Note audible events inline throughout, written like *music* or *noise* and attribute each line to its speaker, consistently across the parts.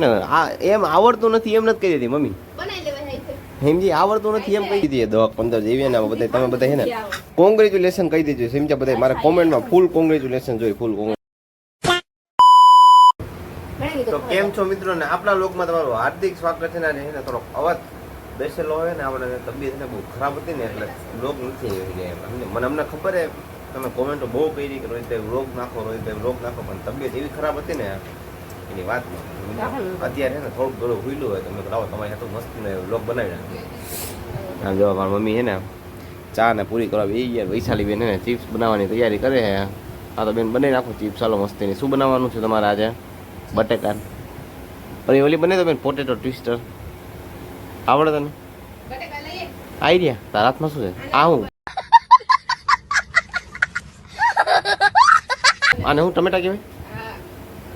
Speaker 1: ને આ એમ આવડતું નથી એમ નથી કહી દીધી મમ્મી. સમજી આવડતું નથી એમ કહી દીધી દવા પંદર જેવી ને બધા તમે બધા હે ને કોંગ્રેચ્યુલેશન કહી દેજો. સમજ્યા બધા મારા કોમેન્ટમાં ફૂલ કોંગ્રેચ્યુલેશન જોઈ ફૂલ તો કેમ છો મિત્રો? ને આપણા લોકમાં તમારું હાર્દિક સ્વાગત છે ને ને થોડોક અવાજ બેસેલો હોય ને આપણે તબિયત ને બહુ ખરાબ હતી ને એટલે લોક નથી આવી ગયા એમ. મને અમને ખબર હે તમે કોમેન્ટો બહુ કરી કે રોહિતભાઈ વ્લોગ નાખો રોહિતભાઈ વ્લોગ નાખો પણ તબિયત એવી ખરાબ હતી ને એની વાત અત્યારે છે ને થોડુંક ઘણું હુઈલું હોય તમે લાવો તમારી સાથે મસ્ત ને લોક બનાવી નાખીએ આમ જોવા મારી મમ્મી છે ને ચા ને પૂરી કરવા એ યાર વૈશાલી બેન ને ચિપ્સ બનાવવાની તૈયારી કરે છે. આ તો બેન બનાવી નાખો ચિપ્સ. ચાલો મસ્તીની. શું બનાવવાનું છે તમારે આજે? બટેકા. પછી ઓલી બને તો બેન પોટેટો ટ્વિસ્ટર આવડે તને?
Speaker 2: આવી
Speaker 1: રહ્યા. તારા હાથમાં શું છે? આ હું? આને હું ટમેટા કહેવાય?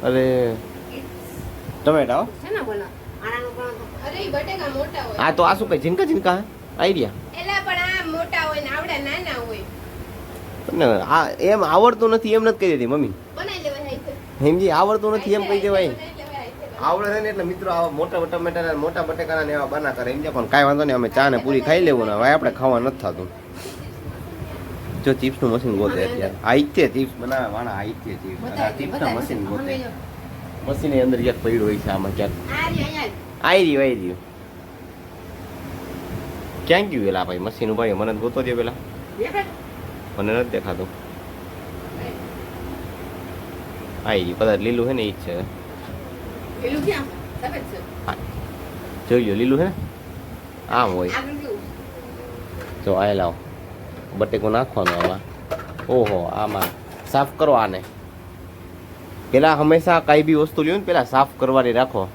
Speaker 1: અરે ટમેટા હો.
Speaker 2: તો- અરે ઈ બટેકા મોટા હોય.
Speaker 1: આ શું કઈ ઝીંકા ઝીંકા આઈડિયા?
Speaker 2: એલા પણ આ મોટા હોય ને આવડા નાના હોય.
Speaker 1: ને આ એમ આવડતું નથી એમ નથી કહી દેતી મમ્મી.
Speaker 2: બનાવી લેવાય હાઈ છે.
Speaker 1: હેમજી આવડતું નથી એમ કહી દેવાય. આવડે છે ને એટલે મિત્રો આવા મોટા ટમેટા મોટા બટેકાના ને એવા બના કરે એમ પણ કાંઈ વાંધો નહીં અમે ચા ને પૂરી ખાઈ લેવું ને હવે આપણે ખાવા નથી થતું. જો ચિપ્સનું મશીન ગોતે અત્યારે. આ ચિપ્સ. બનાવે વાણા આ ઈતે ચિપ્સ. મશીન ગોતે. મશીનની અંદર ક્યાંક પડ્યું હોય છે આમાં ક્યાંક?
Speaker 2: આવી રહ્યું
Speaker 1: આવી રહ્યું ક્યાં ગયું પેલા ભાઈ? મશીન ઊભા મને ગોતો દે પેલા. મને નથી દેખાતું. આવી રહ્યું કદાચ લીલું છે ને એ જ છે. જોઈ લો લીલું છે ને? આમ હોય. જો આ લાવો. બટેકો નાખવાનો આમાં. ઓહો આમાં. સાફ કરો આને. પહેલાં હંમેશા કાંઈ બી વસ્તુ લ્યો ને પહેલાં સાફ કરવાની રાખો.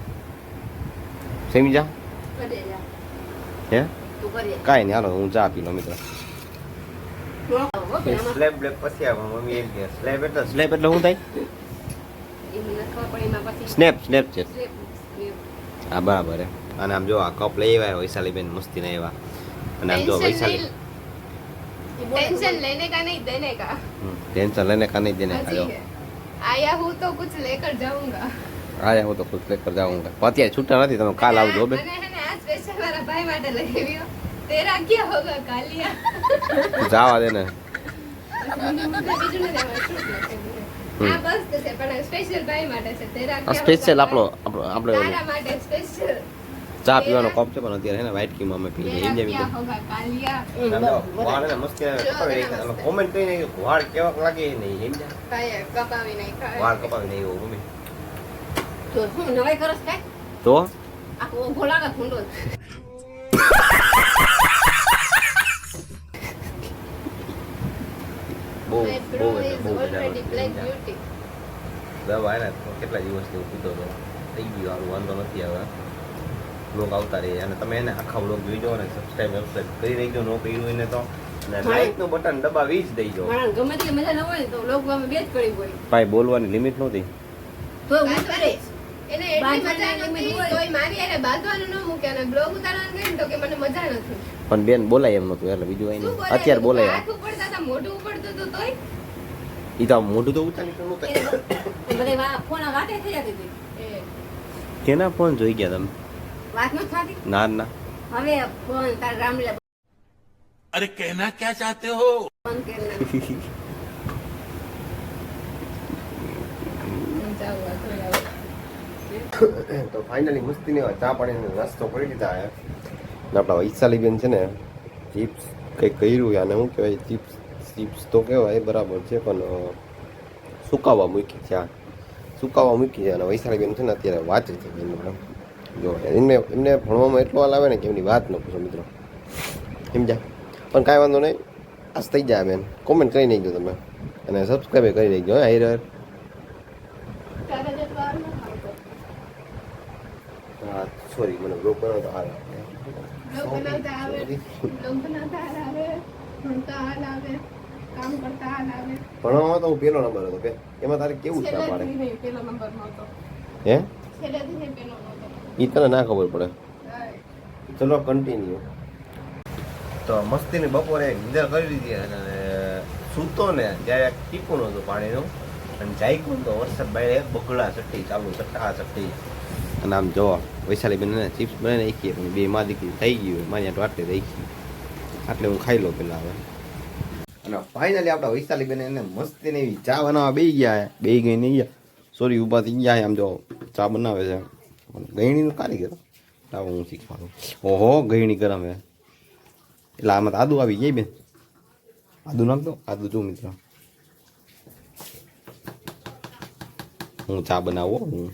Speaker 1: સમજા હે? કાંઈ નહીં હાલો હું ચા પી લો મિત્રો. સ્લેબ પછી આવો મમ્મી એમ કે સ્લેબ એટલે સ્લેબ એટલે શું થાય? સ્નેપ સ્નેપ છે. હા બરાબર અને આમ જો આ કપ લઈ આવ્યા વૈશાલીબેન મસ્તી ને એવા અને આમ જો વૈશાલી
Speaker 2: ટેન્શન લઈને કા નહીં દેને કા?
Speaker 1: ટેન્શન લઈને કા નહીં દેને
Speaker 2: કા આયા હું તો કુછ લેકર જાઉંગા.
Speaker 1: આયા હું તો કુછ લેકર જાઉંગા. અત્યારે છૂટા નથી તમે કાલ આવજો બે
Speaker 2: અને હે આ સ્પેશિયલ મારા ભાઈ માટે લઈ આવ્યો. તેરા ક્યાં હોગા કાલિયા?
Speaker 1: જાવા દે ને.
Speaker 2: સ્પેશિયલ
Speaker 1: આપણો આપણો આપણે
Speaker 2: સ્પેશિયલ
Speaker 1: ચા પીવાનો કપ છે પણ અત્યારે હે ને વ્હાઈટ કીમાં અમે પી લઈએ એન્જોય
Speaker 2: ક્યાં
Speaker 1: મસ્તી નાખ્યા. કોમેન્ટ કરીને વાળ કેવાક લાગે નહીં એમ જા
Speaker 2: કાંઈ કપાવી નહીં ખાય.
Speaker 1: વાળ કપાવી નહીં એવું મમ્મી.
Speaker 2: તો હું નવાઈ કરસ કાંઈ?
Speaker 1: તો?
Speaker 2: આખો ઊભો લાગે ભૂંડો
Speaker 1: બહુ બહુ
Speaker 2: bro
Speaker 1: એટલે
Speaker 2: is
Speaker 1: બહુ
Speaker 2: already black
Speaker 1: મજા
Speaker 2: beauty.
Speaker 1: દવા ને કેટલા દિવસથી હું પીતો હતો? થઈ ગયું વાંધો નથી હવે બ્લોગ આવતા રહે અને તમે એને આખા બ્લોગ જોઈજો અને સબસ્ક્રાઈબ સબસ્ક્રાઈબ કરી દેજો નો કર્યું હોય ને તો. અને લાઈકનું બટન દબાવી જ દેજો.
Speaker 2: ગમે તે મજા ન હોય તો લોકો અમે બે જ પડી હોય.
Speaker 1: ભાઈ બોલવાની લિમિટ નહોતી.
Speaker 2: તો હું કરે. એને એટલી મજા
Speaker 3: limit
Speaker 2: નથી મારી હારે બાંધવાનું ન મૂકે અને બ્લોગ ઉતારવાનું કહે તો કે મને મજા નથી.
Speaker 1: પણ બેન બોલાય એમ નહોતું એટલે બીજું
Speaker 2: બોલે?
Speaker 1: અત્યારે બોલાય.
Speaker 2: મોઢું ઉપડતું તો તોય.
Speaker 1: ઈ તો આમ મોઢું તો ઉતારી તો નહોતું.
Speaker 3: બધે વા- ફોન વાટે થઈ જતી હતી
Speaker 1: કેના ફોન જોઈ ગયા તમે? ના ના.
Speaker 3: હવે અરે કહેના ક્યાં
Speaker 2: ચાહતે હો? ફોન કરના
Speaker 1: તો ફાઇનલી મસ્તીની ચા પાણીનો નાસ્તો કરી લીધા હે. આપણા વૈશાલી બેન છે ને ચિપ્સ કંઈક કર્યું અને શું કહેવાય ચિપ્સ ચિપ્સ તો કહેવાય બરાબર છે પણ સુકાવા મૂકી છે આ. સુકાવા મૂકી છે અને વૈશાલી બેન છે ને અત્યારે વાંચે છે બેન જો એમને એમને ભણવામાં એટલો હાલ આવે ને કે એમની વાત ન પૂછો મિત્રો. સમજ્યા? પણ કાંઈ વાંધો નહીં. આજ થઈ જાય બેન. કોમેન્ટ કરી નાખજો તમે. અને સબસ્ક્રાઈબ કરી નાખજો હા હિરર. હા સોરી મને બ્લોગ બનાવતો હાલ ભણવામાં તો હું પહેલો નંબર હતો કે એમાં તારે કેવું છે પાડે હે?
Speaker 2: છેલ્લેથી નહોતો
Speaker 1: એ તને ના ખબર પડે. ચલો કન્ટિન્યુ તો મસ્તીની બપોરે નિંદર કરી લીધી અને સૂતો ને ત્યારે ટીપું નહોતું પાણીનું. અને જાગ્યું ને તો વરસાદ બાય બગડા ચટ્ટી ચાલુ ચટ્ટા ચટ્ટી અને આમ જો વૈશાલી બેન ચિપ્સ બનાવીને નાખીએ, પણ બે માં દીકરી થઈ ગયું મારી આટલું રાખી આટલે હું ખાઈ લઉં પેલા હવે. અને ફાઇનલી આપણા વૈશાલી બેન એને મસ્તી એવી ચા બનાવવા બે ગયા બે ગઈ નહીં ગયા સોરી ઊભા થઈ ગયા આમ જો ચા બનાવે છે. ગયણીનું કારીગર. લાવો હું શીખવાનું. ઓહો ગયણી ગરમ હે. એટલે આમાં આદુ આવી જાય બેન. આદુ નાખ દો. આદુ જો મિત્ર. હું ચા બનાવો હું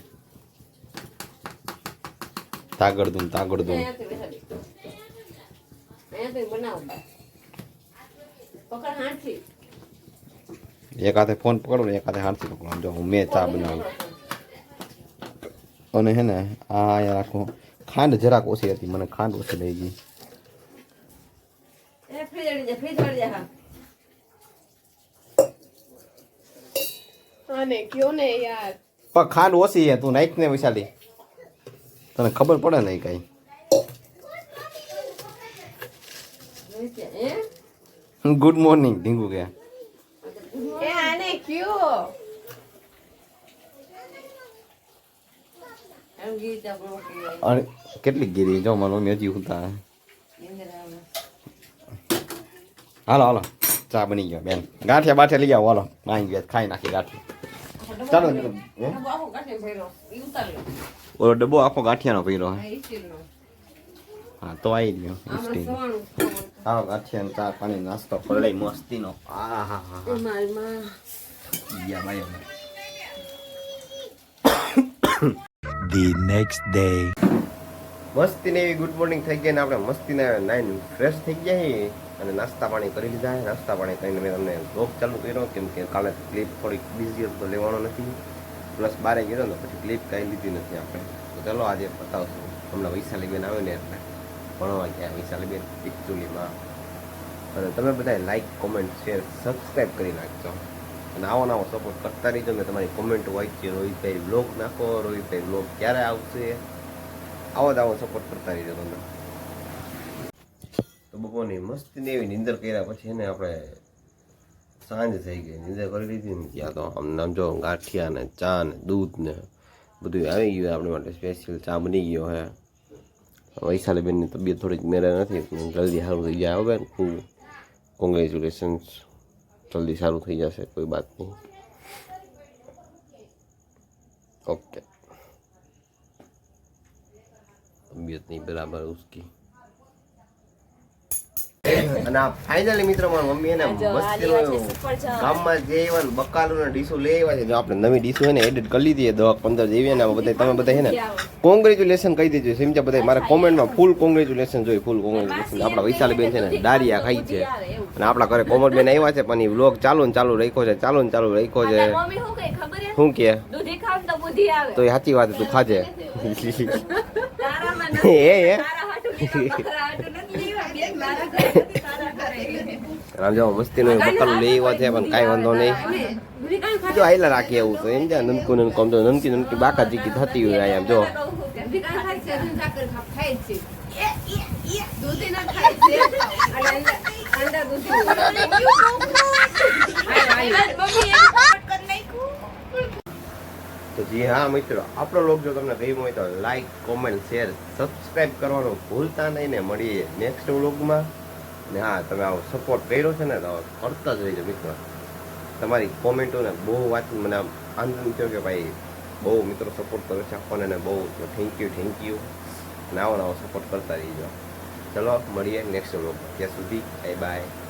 Speaker 1: તાગડ દઉં તાગડ દઉં. એક હાથે ફોન પકડો ને એક હાથે હાથથી પકડો. જો હું મેં ચા બનાવી. અને હે ને આ અહીંયા રાખો. ખાંડ જરાક ઓછી હતી મને ખાંડ ઓછી લઈ ગઈ
Speaker 3: એ ફ્રીજ વાળી જા ફ્રીજ વાળી જા હા.
Speaker 2: અને કયો ને યાર?
Speaker 1: પણ ખાંડ ઓછી છે તું નાખ ને વિશાલી. તને ખબર પડે નહીં કઈ? ગુડ મોર્નિંગ ઢીંગુ
Speaker 2: ગયા આને કયો
Speaker 3: એમ ગીત આપણું મોકલી જાય.
Speaker 1: અરે કેટલી ગીરી? જો મારો હજી ઉતા હાલો હાલો. ચા બની ગયો બેન. ગાંઠિયા બાઠિયા લઈ આવો હાલો. માંગી ગયા ખાઈ નાખી ગાંઠિયા. ચાલો. ઓલો ડબ્બો આખો ગાંઠિયાનો પીરો હા. તો આવી ગયો હાલો ગાંઠિયા ચા પાણી નાસ્તો પલળી મસ્તીનો. હા હા
Speaker 3: હા.
Speaker 1: ગયા ભાઈ
Speaker 4: The next day.
Speaker 1: મસ્તીને એવી ગુડ મોર્નિંગ થઈ ગઈ ને આપણે મસ્તીને નાઈન ફ્રેશ થઈ ગયા છીએ અને નાસ્તા પાણી કરી લીધા છે. નાસ્તા પાણી કરીને મેં તમને બ્લોગ ચાલુ કર્યો, કેમ કે કાલે ક્લિપ થોડીક બિઝી હતો લેવાનો નથી. પ્લસ બારે ગયો ને પછી ક્લિપ કાંઈ લીધી નથી આપણે. તો ચાલો આજે બતાવશું. હમણાં વૈશાલી બેન આવે ને એટલે ભણવા ગયા વૈશાલી બેન એકચુલીમાં. અને તમે બધા લાઇક કોમેન્ટ શેર સબસ્ક્રાઈબ કરી નાખજો. અને આવો આવો સપોર્ટ કરતા રહીજો મેં તમારી કોમેન્ટ વાંચી રોહિતભાઈ બ્લોગ નાખો રોહિતભાઈ બ્લોગ ક્યારે આવશે? આવો જ આવો સપોર્ટ કરતા રહીજો તમે. તો બપોરની મસ્તીની એવી નિંદર કર્યા પછી એને આપણે સાંજ થઈ ગઈ. નિંદર કરી લીધી ને ત્યાં તો આમ નામ જો ગાંઠિયા ને ચા ને દૂધ ને બધું આવી ગયું. આપણે માટે સ્પેશિયલ ચા બની ગયો હે. વૈશાલી બેનની તબિયત થોડીક મેરે નથી જલ્દી સારું થઈ જાય. આવે ખૂબ. કોંગ્રેચ્યુલેશન્સ જલ્દી સારું થઈ જશે કોઈ વાત નહીં. ઓકે. તબિયત નહીં બરાબર ઉસકી. અને આ ફાઇનલી મિત્રો મારા મમ્મી એને મસ્તી ગામમાં જે એવા બકાલું ને ડીશો લઈ આવ્યા છે જો આપણે નવી ડીશો એને એડિટ કરી લીધી દસ પંદર જેવી ને બધા તમે બધા છે ને કોંગ્રેચ્યુલેશન કહી દેજો સમજ્યા બધા મારા કોમેન્ટમાં ફૂલ કોંગ્રેચ્યુલેશન જોઈ ફૂલ કોંગ્રેચ્યુલેશન આપણા વૈશાલી બેન છે ને ડારિયા ખાઈ છે. અને આપણા ઘરે કોમર બેન આવ્યા છે પણ એ વ્લોગ ચાલુ ને ચાલુ રાખ્યો છે ચાલુ ને ચાલુ રાખ્યો છે.
Speaker 3: શું
Speaker 1: કે
Speaker 3: તો
Speaker 1: એ સાચી વાત તું ખાજે. *laughs*
Speaker 3: એ
Speaker 1: હે
Speaker 3: નથી.
Speaker 1: હે
Speaker 3: તારા હાટુ લીધા, બકરા હાટુ નથી લીધા. બેન મારા ઘરે નથી, તારા ઘરે.
Speaker 1: આમ જો મસ્તીનું બકાલું આવ્યા છે પણ કાંઈ વાંધો નહીં જો આયલા રાખી એવું તો એમ જ્યાં નનકું નનકું આમ તો નનકી નનકી બાકા જીકી થતી હોય આમ જો.
Speaker 3: દૂધી
Speaker 2: ના ખાય છે
Speaker 3: અને અંદર- અંદર દૂધી હોય.
Speaker 2: મમ્મી એક ફટ કરી નાખ્યું
Speaker 1: તો જી હા, મિત્રો. આપણો લોક જો તમને ગમ્યો હોય તો લાઈક કોમેન્ટ શેર સબસ્ક્રાઇબ કરવાનું ભૂલતા નહીં ને મળીએ નેક્સ્ટ વ્લોગમાં ને હા, તમે આવો સપોર્ટ કર્યો છે ને તો કરતા જ રહીજો, મિત્રો. તમારી કોમેન્ટોને બહુ વાંચી મને આમ આનંદ થયો કે ભાઈ બહુ મિત્રો સપોર્ટ કરે છે આપણને ને બહુ થેન્ક યુ થેન્ક યુ ને આવો નવો સપોર્ટ કરતા રહીજો. ચલો, મળીએ નેક્સ્ટ વ્લોગમાં ત્યાં સુધી બાય બાય